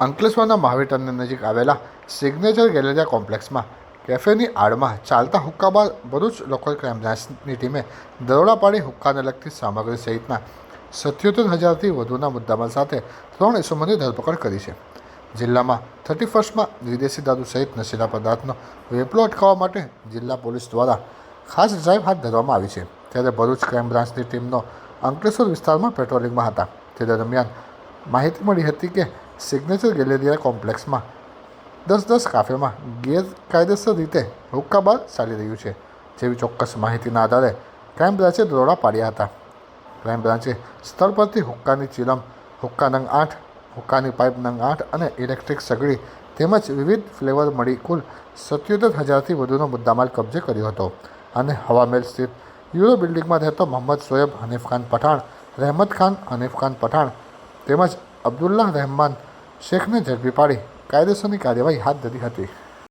અંકલેશ્વરના મહાવીટરની નજીક આવેલા સિગ્નેચર ગેલેરિયા કોમ્પ્લેક્સમાં કેફેની આડમાં ચાલતા હુક્કા બાર ભરૂચ લોકલ ક્રાઇમ બ્રાન્ચની ટીમે દરોડા પાડી હુક્કાને લગતી સામગ્રી સહિતના સત્યોતેર હજારથી વધુના મુદ્દામાલ સાથે ત્રણ ઇસમોની ધરપકડ કરી છે. જિલ્લામાં થર્ટી ફર્સ્ટમાં વિદેશી દારૂ સહિત નશીલા પદાર્થનો વેપલો અટકાવવા માટે જિલ્લા પોલીસ દ્વારા ખાસ ડ્રાઇવ હાથ ધરવામાં આવી છે. ત્યારે ભરૂચ ક્રાઇમ બ્રાન્ચની ટીમનો અંકલેશ્વર વિસ્તારમાં પેટ્રોલિંગમાં હતા. તે દરમિયાન માહિતી મળી હતી કે સિગ્નેચર ગેલેરિયા કોમ્પ્લેક્સમાં દસ દસ કાફેમાં ગેરકાયદેસર રીતે હુક્કા બાર ચાલી રહ્યું છે, જેવી ચોક્કસ માહિતીના આધારે ક્રાઇમ બ્રાન્ચે દરોડા પાડ્યા હતા. ક્રાઇમ બ્રાન્ચે સ્થળ પરથી હુક્કાની ચીલમ, હુક્કા નંગ આઠ, હુક્કાની પાઇપ નંગ આઠ અને ઇલેક્ટ્રિક સગડી તેમજ વિવિધ ફ્લેવર મળી કુલ સત્યોતેર હજારથી વધુનો મુદ્દામાલ કબજે કર્યો હતો. અને હવામેલ સ્થિત યુરો બિલ્ડિંગમાં રહેતો મોહમ્મદ સોયબ હનીફ ખાન પઠાણ, રહેમત ખાન હનીફ ખાન પઠાણ તેમજ અબ્દુલ્લાહ રહેમાન શેખને ઝડપી પાડી. કાયદેસરની કાર્યવાહી હાથ ધરી હતી.